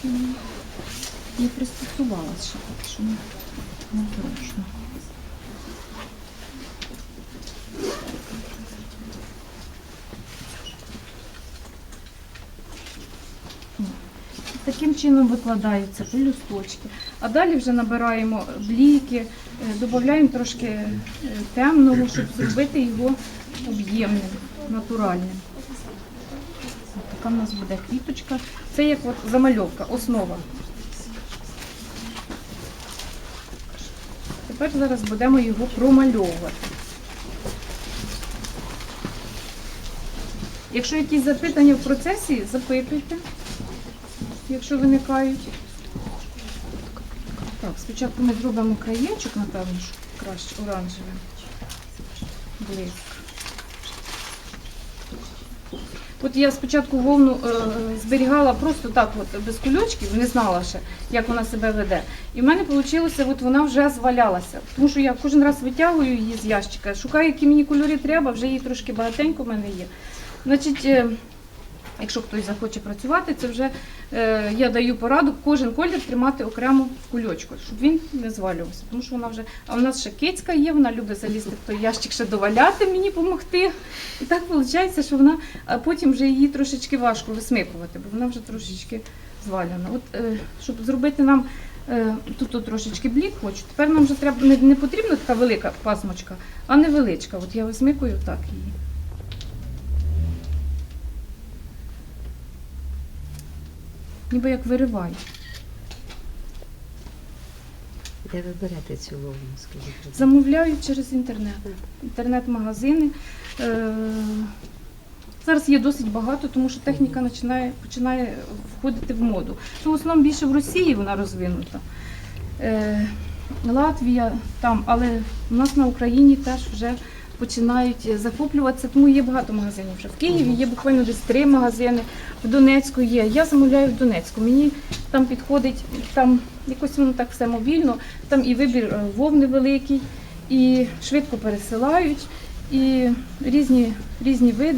трошки не, пристосувалася ще поки що не зручно. Таким чином викладаються пелюсточки. А далі вже набираємо бліки, е, додаємо трошки е, темного, щоб зробити його об'ємним, натуральним. От Така в нас буде квіточка. Це як от замальовка, основа. Тепер зараз будемо його промальовувати. Якщо якісь запитання в процесі, запитуйте, якщо виникають. Так, спочатку ми зробимо краєчок, напевно, що краще оранжевим. Блиск. От я спочатку вовну е, зберігала просто так, от, без кульочків, не знала ще, як вона себе веде. І в мене вийшло, от вона вже звалялася. Тому що я кожен раз витягую її з ящика, шукаю, які мені кольори треба, вже її трошки багатенько в мене є. Значить, е, якщо хтось захоче працювати, це вже е, я даю пораду кожен колір тримати окремо в кульочку, щоб він не звалювався. Тому що вона вже. А в нас ще кицька є, вона любить залізти в той ящик, ще доваляти мені допомогти. І так виходить, що вона, а потім вже її трошечки важко висмикувати, бо вона вже трошечки звалена. От, е, щоб зробити нам е, тут, трошечки блік хочу, тепер нам вже треба не, не потрібна така велика пасмочка, а невеличка. От я висмикую так її. Ніби як вириваю. Де ви берете цю вовну, скажіть? Замовляють через інтернет. Інтернет-магазини. Е, Зараз є досить багато, тому що техніка починає, починає входити в моду. Ну, в основному більше в Росії вона розвинута. Е, Латвія там, але в нас на Україні теж вже починають захоплюватися, тому є багато магазинів. Вже в Києві є буквально десь три магазини, в Донецьку є. Я замовляю в Донецьку. Мені там підходить, там якось воно так все мобільно, там і вибір е, вовни великий, і швидко пересилають, і різні, різні види.